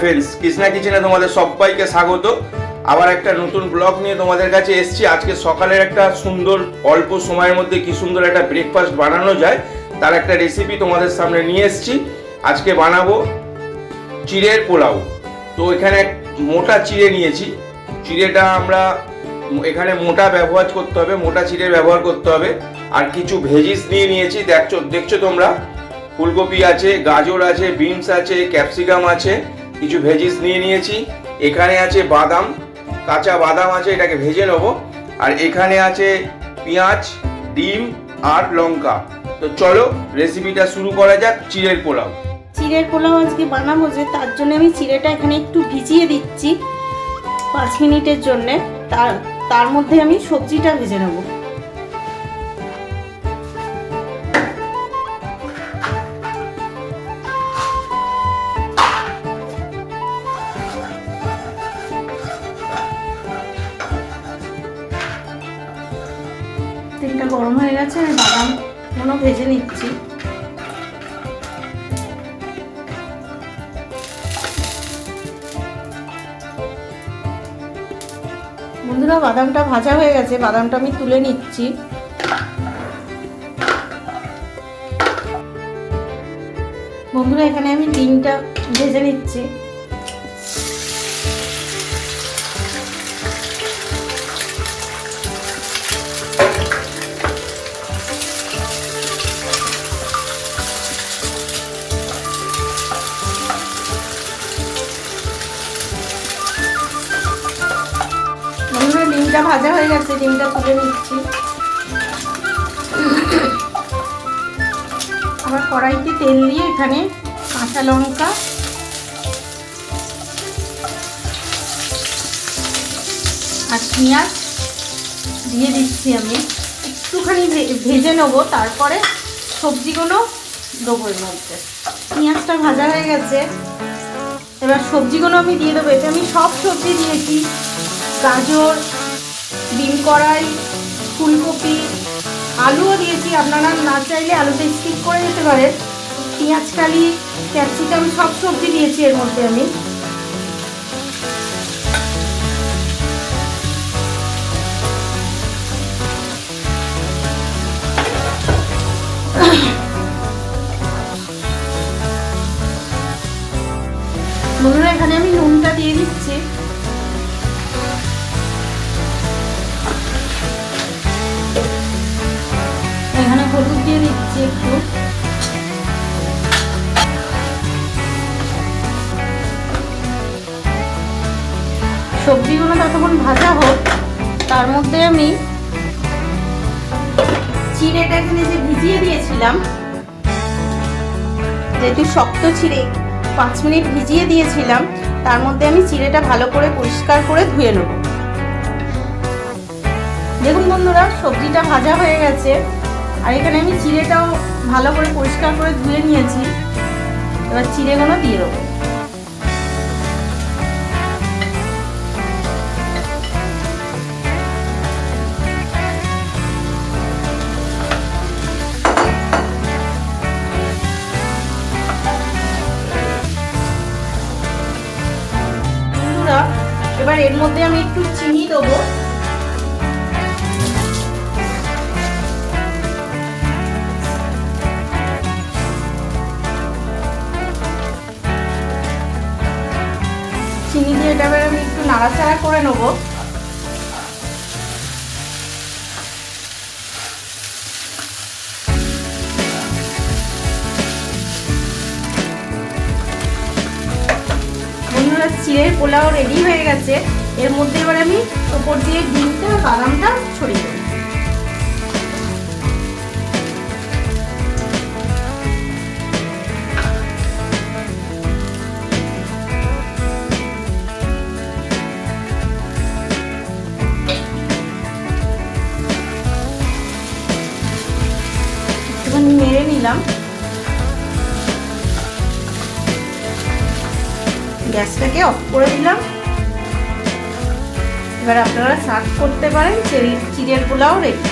Friends Krishna কিচেনে তোমাদের সবাইকে স্বাগত। আবার একটা নতুন ব্লগ নিয়ে তোমাদের কাছে এসেছি। আজকে সকালের একটা সুন্দর, অল্প সময়ের মধ্যে কি সুন্দর একটা ব্রেকফাস্ট বানানো যায়, তার একটা রেসিপি তোমাদের সামনে নিয়ে এসেছি। আজকে বানাবো চিড়ের পোলাও। তো এখানে মোটা চিড়ে নিয়েছি। চিড়েটা আমরা এখানে মোটা ব্যবহার করতে হবে, মোটা চিড়ে ব্যবহার করতে হবে। আর কিছু ভেজিস নিয়ে নিয়েছি। দেখছ দেখছ তোমরা? ফুলকপি আছে, গাজর আছে বিনস আছে ক্যাপসিকাম আছে। কিছু ভেজিস নিয়ে নিয়েছি। এখানে আছে বাদাম, কাঁচা বাদাম আছে, এটাকে ভেজে নেব। আর এখানে আছে পেঁয়াজ, ডিম আর লঙ্কা। তো চলো রেসিপিটা শুরু করা যাক, চিড়ের পোলাও। চিড়ের পোলাও আজকে বানাবো যে তার জন্য আমি চিড়েটা এখানে একটু ভিজিয়ে দিচ্ছি পাঁচ মিনিটের জন্যে। তার তার মধ্যে আমি সবজিটা ভেজে নেব। গরম হয়ে গেছে, আমি বাদামগুলো ভেজে নিচ্ছি। বন্ধুরা, বাদামটা ভাজা হয়ে গেছে, বাদামটা আমি তুলে নিচ্ছি। বন্ধুরা, এখানে আমি ডিমটা ভেজে নিচ্ছি। ডিমটা ভাজা হয়ে গেছে, ডিমটা তুলে নিচ্ছি। আবার কড়াইতে তেল দিয়ে এখানে কাঁচা লঙ্কা আর পেঁয়াজ দিয়ে দিচ্ছি আমি। একটুখানি ভেজে নেব, তারপরে সবজিগুলো দেবো এর মধ্যে। পেঁয়াজটা ভাজা হয়ে গেছে। এবার সবজিগুলো আমি দিয়ে দেবো। এতে আমি সব সবজি দিয়েছি। গাজর ডিম কড়াই, ফুলকপি, আলুও দিয়েছি। আপনারা না চাইলে আলুতে স্কিপ করে যেতে পারেন। পেঁয়াজ, কালি ক্যাপসিকাম সব সবজি দিয়েছি এর মধ্যে আমি। বন্ধুরা, এখানে আমি নুনটা দিয়ে দিচ্ছি। সবজিগুলো ততক্ষণ ভাজা হোক, তার মধ্যে আমি চিড়েটা এখানে যে ভিজিয়ে দিয়েছিলাম, যেহেতু শক্ত চিড়ে, পাঁচ মিনিট ভিজিয়ে দিয়েছিলাম, তার মধ্যে আমি চিড়েটা ভালো করে পরিষ্কার করে ধুয়ে নেব। দেখুন বন্ধুরা, সবজিটা ভাজা হয়ে গেছে, আর এখানে আমি চিড়েটাও ভালো করে পরিষ্কার করে ধুয়ে নিয়েছি। এবার চিড়েগুলো দিয়ে দেবো। এবার এর মধ্যে আমি একটু চিনি দেবো। চিনি দিয়ে এটা আমি একটু নাড়াচাড়া করে নেব। চিড়ের পোলাও রেডি হয়ে গেছে। এর মধ্যে এবার আমি ওপর দিয়ে ডিমটা, বাদামটা ছড়িয়ে দেবো। একটুখানি নেড়ে নিলাম। গ্যাসটাকে অফ করে দিলাম। এবার আপনারা সার্ভ করতে পারেন চিড়ের পোলাও রেডি